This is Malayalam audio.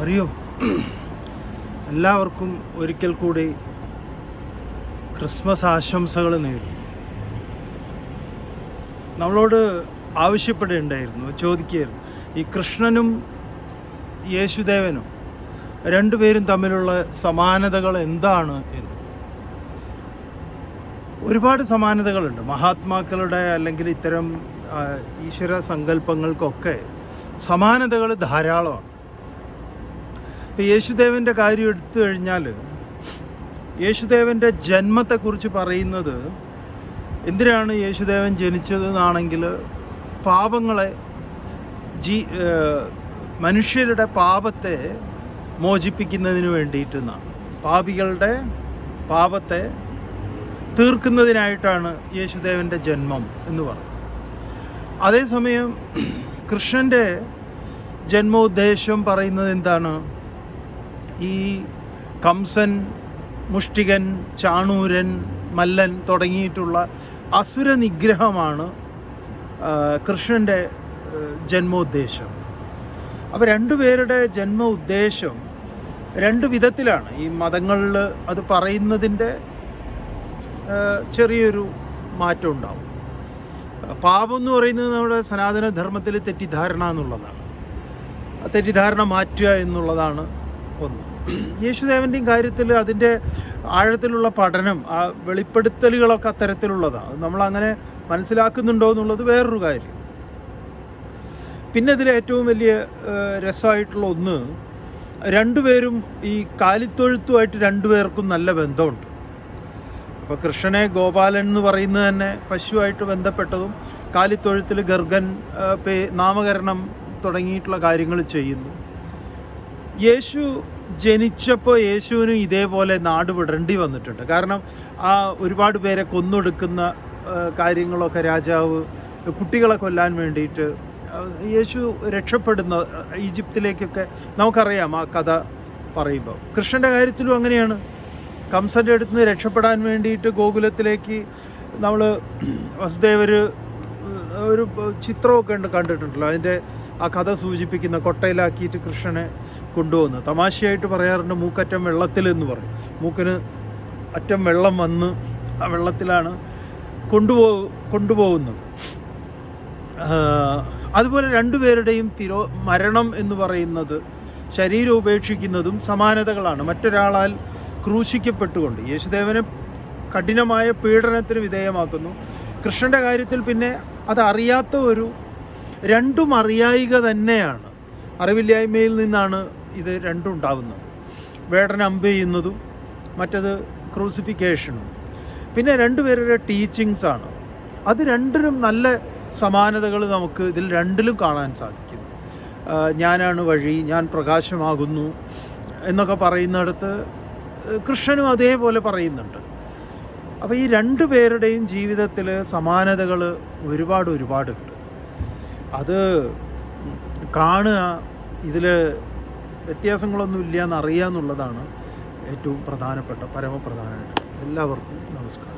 അറിയോ. എല്ലാവർക്കും ഒരിക്കൽ കൂടി ക്രിസ്മസ് ആശംസകൾ നേരും നമ്മളോട് ആവശ്യപ്പെടുകയുണ്ടായിരുന്നു ചോദിക്കുകയായിരുന്നു. ഈ കൃഷ്ണനും യേശുദേവനും രണ്ടുപേരും തമ്മിലുള്ള സമാനതകൾ എന്താണ് എന്ന്. ഒരുപാട് സമാനതകളുണ്ട്. മഹാത്മാക്കളുടെ അല്ലെങ്കിൽ ഇത്തരം ഈശ്വര സങ്കല്പങ്ങൾക്കൊക്കെ സമാനതകൾ ധാരാളമാണ്. ഇപ്പം യേശുദേവന്റെ കാര്യം എടുത്തു കഴിഞ്ഞാൽ യേശുദേവന്റെ ജന്മത്തെക്കുറിച്ച് പറയുന്നത് എന്തിനാണ് യേശുദേവൻ ജനിച്ചതെന്നാണെങ്കിൽ പാപങ്ങളെ ജീ മനുഷ്യരുടെ പാപത്തെ മോചിപ്പിക്കുന്നതിന് വേണ്ടിയിട്ടെന്നാണ്. പാപികളുടെ പാപത്തെ തീർക്കുന്നതിനായിട്ടാണ് യേശുദേവന്റെ ജന്മം എന്ന് പറയുന്നത്. അതേസമയം കൃഷ്ണന്റെ ജന്മോദ്ദേശം പറയുന്നത് എന്താണ്? ഈ കംസൻ മുഷ്ടികൻ ചാണൂരൻ മല്ലൻ തുടങ്ങിയിട്ടുള്ള അസുര നിഗ്രഹമാണ് ആ, കൃഷ്ണന്റെ ജന്മോദ്ദേശം. അപ്പോൾ രണ്ടുപേരുടെ ജന്മ ഉദ്ദേശം രണ്ട് വിധത്തിലാണ്. ഈ മതങ്ങളിൽ അത് പറയുന്നതിന്റെ ചെറിയൊരു മാറ്റം ഉണ്ടാവും. പാപം എന്ന് പറയുന്നത് നമ്മുടെ സനാതന ധർമ്മത്തിൽ തെറ്റിദ്ധാരണ എന്നുള്ളതാണ്. തെറ്റിദ്ധാരണ മാറ്റുക എന്നുള്ളതാണ് ഒന്ന്. യേശുദേവന്റെയും കാര്യത്തിൽ അതിന്റെ ആഴത്തിലുള്ള പഠനം ആ വെളിപ്പെടുത്തലുകളൊക്കെ അത്തരത്തിലുള്ളതാണ് അത് നമ്മളങ്ങനെ മനസ്സിലാക്കുന്നുണ്ടോ എന്നുള്ളത് വേറൊരു കാര്യം. പിന്നെ ഇതിൽ ഏറ്റവും വലിയ രസമായിട്ടുള്ള ഒന്ന് രണ്ടുപേരും ഈ കാലിത്തൊഴുത്തുമായിട്ട് രണ്ടുപേർക്കും നല്ല ബന്ധമുണ്ട്. അപ്പോൾ കൃഷ്ണനെ ഗോപാലൻ എന്ന് പറയുന്നത് തന്നെ പശുവായിട്ട് ബന്ധപ്പെട്ടതും കാലിത്തൊഴുത്തിൽ ഗർഗൻ നാമകരണം തുടങ്ങിയിട്ടുള്ള കാര്യങ്ങൾ ചെയ്യുന്നു. യേശു ജനിച്ചപ്പോൾ യേശുവിനും ഇതേപോലെ നാട് വിടേണ്ടി വന്നിട്ടുണ്ട്. കാരണം ആ ഒരുപാട് പേരെ കൊന്നൊടുക്കുന്ന കാര്യങ്ങളൊക്കെ രാജാവ് കുട്ടികളെ കൊല്ലാൻ വേണ്ടിയിട്ട് യേശു രക്ഷപ്പെടുന്ന ഈജിപ്തിലേക്കൊക്കെ നമുക്കറിയാം ആ കഥ പറയുമ്പോൾ. കൃഷ്ണന്റെ കാര്യത്തിലും അങ്ങനെയാണ്. കംസന്റെ അടുത്ത് നിന്ന് രക്ഷപ്പെടാൻ വേണ്ടിയിട്ട് ഗോകുലത്തിലേക്ക് നമ്മൾ വസുദേവർ ഒരു ചിത്രമൊക്കെ ഉണ്ട് കണ്ടിട്ടുണ്ടല്ലോ. അതിന്റെ ആ കഥ സൂചിപ്പിക്കുന്ന കൊട്ടയിലാക്കിയിട്ട് കൃഷ്ണനെ കൊണ്ടുവന്ന് തമാശയായിട്ട് പറയാറുണ്ട് മൂക്കറ്റം വെള്ളത്തിൽ എന്ന് പറയും. മൂക്കിന് അറ്റം വെള്ളം വന്ന് ആ വെള്ളത്തിലാണ് കൊണ്ടുപോ കൊണ്ടുപോകുന്നത്. അതുപോലെ രണ്ടുപേരുടെയും തിരോ മരണം എന്ന് പറയുന്നത് ശരീരം ഉപേക്ഷിക്കുന്നതും സമാനതകളാണ്. മറ്റൊരാളാൽ ക്രൂശിക്കപ്പെട്ടുകൊണ്ട് യേശുദേവനെ കഠിനമായ പീഡനത്തിന് വിധേയമാക്കുന്നു. കൃഷ്ണന്റെ കാര്യത്തിൽ പിന്നെ അതറിയാത്ത ഒരു രണ്ടും അറിയായിക തന്നെയാണ്. അറിവില്ലായ്മയിൽ നിന്നാണ് ഇത് രണ്ടും ഉണ്ടാവുന്നത്. വേടൻ അമ്പ് ചെയ്യുന്നതും മറ്റത് ക്രൂസിഫിക്കേഷനും. പിന്നെ രണ്ടുപേരുടെ ടീച്ചിങ്സ് ആണ്. അത് രണ്ടിനും നല്ല സമാനതകൾ നമുക്ക് ഇതിൽ രണ്ടിലും കാണാൻ സാധിക്കും. ഞാനാണ് വഴി ഞാൻ പ്രകാശമാകുന്നു എന്നൊക്കെ പറയുന്നിടത്ത് കൃഷ്ണനും അതേപോലെ പറയുന്നുണ്ട്. അപ്പോൾ ഈ രണ്ടു പേരുടെയും ജീവിതത്തിൽ സമാനതകൾ ഒരുപാട് ഒരുപാടുണ്ട്. അത് കാണുക ഇതിൽ വ്യത്യാസങ്ങളൊന്നും ഇല്ല എന്നറിയുക എന്നുള്ളതാണ് ഏറ്റവും പ്രധാനപ്പെട്ട പരമപ്രധാനമായിട്ട്. എല്ലാവർക്കും നമസ്കാരം.